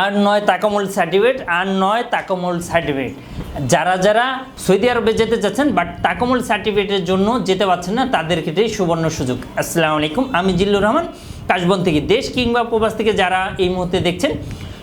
আর নয় তাকামুল সার্টিফিকেট, আর নয় তাকামুল সার্টিফিকেট। যারা যারা সৌদি আরবে যেতে চাচ্ছেন বাট তাকামুল সার্টিফিকেটের জন্য যেতে পারছেন না, তাদের ক্ষেত্রে সুবর্ণ সুযোগ। আসসালামু আলাইকুম, আমি জিল্লুর রহমান, কাশবন থেকে দেশ কিংবা প্রবাস থেকে যারা এই মুহূর্তে দেখছেন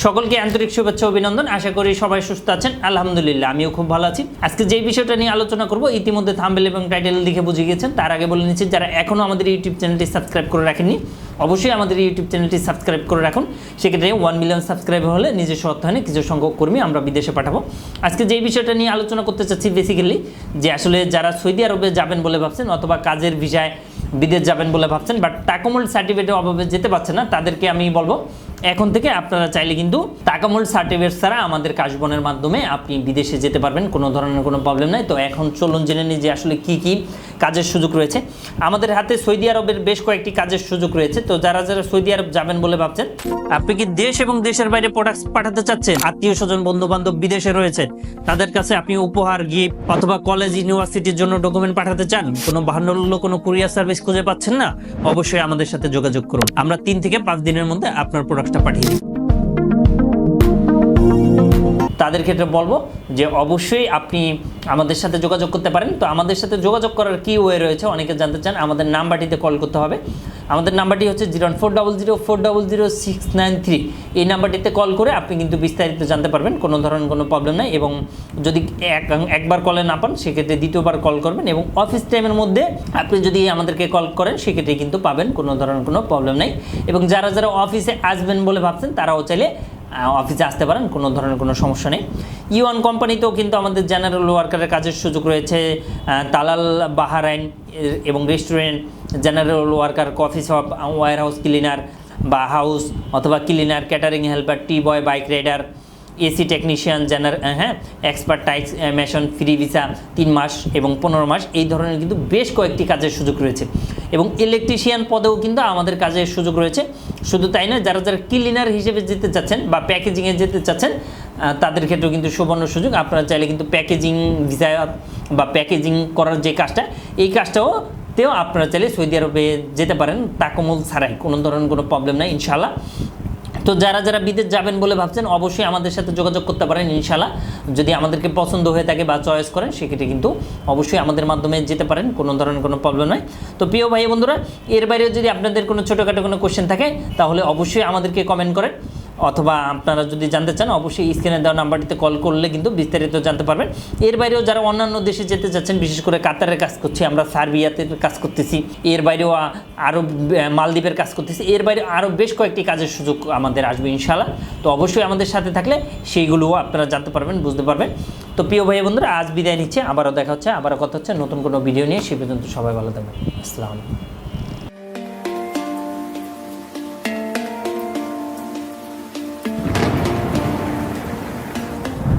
সকলকে আন্তরিক শুভেচ্ছা, অভিনন্দন। আশা করি সবাই সুস্থ আছেন। আলহামদুলিল্লাহ, আমিও খুব ভালো আছি। আজকে যেই বিষয়টা নিয়ে আলোচনা করব, ইতিমধ্যে থাম্বেল এবং টাইটেল দেখে বুঝে গিয়েছেন। তার আগে বলে নিচ্ছি, যারা এখনও আমাদের ইউটিউব চ্যানেলটি সাবস্ক্রাইব করে রাখেননি, অবশ্যই আমাদের ইউটিউব চ্যানেলটি সাবস্ক্রাইব করে রাখুন। সেক্ষেত্রে ওয়ান মিলিয়ন সাবস্ক্রাইব হলে নিজস্ব অর্থায়নে কিছু সংখ্যক কর্মী আমরা বিদেশে পাঠাবো। আজকে যেই বিষয়টা নিয়ে আলোচনা করতে চাচ্ছি বেসিক্যালি যে আসলে যারা সৌদি আরবে যাবেন বলে ভাবছেন অথবা কাজের ভিসায় বিদেশ যাবেন বলে ভাবছেন বাট টাকামূল সার্টিফিকেটের অভাবে যেতে পারছে না, তাদেরকে আমি বলব এখন থেকে আপনারা চাইলে কিন্তু টাকামূল সার্টিফিকেট ছাড়া আমাদের কাশবনের মাধ্যমে আপনি বিদেশে যেতে পারবেন, কোনো ধরনের কোনো প্রবলেম নাই। তো এখন চলুন জেনে নিই যে আসলে কি কি কাজের সুযোগ রয়েছে। আমাদের হাতে সৌদি আরবের বেশ কয়েকটি কাজের সুযোগ রয়েছে। তো যারা যারা সৌদি আরব যাবেন বলে ভাবছেন, আপনি কি দেশ এবং দেশের বাইরে প্রোডাক্ট পাঠাতে চাচ্ছেন? আত্মীয় স্বজন বন্ধু বান্ধব বিদেশে রয়েছে। তাদের কাছে আপনি উপহার গিফট অথবা কলেজ ইউনিভার্সিটির জন্য ডকুমেন্ট পাঠাতে চান? কোনো বাহান্ন কোনো কুরিয়ার সার্ভিস খুঁজে পাচ্ছেন না? অবশ্যই আমাদের সাথে যোগাযোগ করুন। আমরা তিন থেকে পাঁচ দিনের মধ্যে আপনার প্রোডাক্টটা পাঠিয়ে দিই। তাদের ক্ষেত্রে বলব যে অবশ্যই আপনি আমাদের সাথে যোগাযোগ করতে পারেন। তো আমাদের সাথে যোগাযোগ করার কি ওয়ে রয়েছে অনেকে জানতে চান, আমাদের নাম্বারটিতে কল করতে হবে। আমাদের নাম্বারটি হচ্ছে zero four double zero four double zero six nine three. এই নাম্বারটিতে কল করে আপনি কিন্তু বিস্তারিত জানতে পারবেন, কোনো ধরনের কোনো প্রবলেম নাই এবং যদি এক একবার কলে না পান, সেক্ষেত্রে দ্বিতীয়বার কল করবেন এবং অফিস টাইমের মধ্যে আপনি যদি আমাদেরকে কল করেন, সেক্ষেত্রে কিন্তু পাবেন, কোনো ধরনের কোনো প্রবলেম নাই। এবং যারা যারা অফিসে আসবেন বলে ভাবছেন, তারাও চাইলে অফিসে আসতে পারেন, কোনো ধরনের কোনো সমস্যা নেই। ইউয়ান কোম্পানিতেও কিন্তু আমাদের জেনারেল ওয়ার্কারের কাজের সুযোগ রয়েছে তালাল বাহারাইন এবং restaurant, general worker, coffee shop warehouse cleaner বা হাউস অথবা cleaner, catering helper, tea boy, bike rider AC technician জেনার হ্যাঁ এক্সপার্ট টাইক্স মেশন ফ্রি ভিসা তিন মাস এবং পনেরো মাস, এই ধরনের কিন্তু বেশ কয়েকটি কাজের সুযোগ রয়েছে। এবং ইলেকট্রিশিয়ান পদেও কিন্তু আমাদের কাজের সুযোগ রয়েছে। শুধু তাই নয়, যারা যারা ক্লিনার হিসেবে যেতে চাচ্ছেন বা প্যাকেজিংয়ে যেতে চাচ্ছেন তাদের ক্ষেত্রেও কিন্তু সুবর্ণ সুযোগ। আপনারা চাইলে কিন্তু প্যাকেজিং ভিসা বা প্যাকেজিং করার যে কাজটা, এই কাজটাও তেও আপনারা চাইলে সৌদি আরবে যেতে পারেন। তাকমুল ছাড়াই কোনো ধরনের কোনো প্রবলেম নাই ইনশাল্লাহ তো যারা যারা বিদেশ যাবেন বলে ভাবছেন, অবশ্যই আমাদের সাথে যোগাযোগ করতে পারেন ইনশাল্লাহ যদি আমাদেরকে পছন্দ হয়ে থাকে বা চয়েস করেন সেক্ষেত্রে কিন্তু অবশ্যই আমাদের মাধ্যমে যেতে পারেন, কোনো ধরনের কোনো প্রবলেম নয় তো প্রিয় ভাই বন্ধুরা, এর বাইরেও যদি আপনাদের কোনো ছোটোখাটো কোনো কোশ্চেন থাকে, তাহলে অবশ্যই আমাদেরকে কমেন্ট করেন। অথবা আপনারা যদি জানতে চান, অবশ্যই স্ক্রিনে দেওয়া নাম্বারটিতে কল করলে কিন্তু বিস্তারিত জানতে পারবেন। এর বাইরেও যারা অন্যান্য দেশে যেতে চাচ্ছেন বিশেষ করে কাতারের কাজ করছি, আমরা সার্বিয়াতে কাজ করতেছি। এর বাইরেও আরও মালদ্বীপের কাজ করতেছি। এর বাইরে আরও বেশ কয়েকটি কাজের সুযোগ আমাদের আসবে ইনশাল্লাহ তো অবশ্যই আমাদের সাথে থাকলে সেইগুলোও আপনারা জানতে পারবেন, বুঝতে পারবেন। তো প্রিয় ভাই বন্ধুরা, আজ বিদায় নিচ্ছে। আবারও দেখা হচ্ছে, আবারও কথা হচ্ছে। নতুন কোনো ভিডিও নিয়ে সে পর্যন্ত সবাই ভালো থাকবেন। আসসালামু আলাইকুম।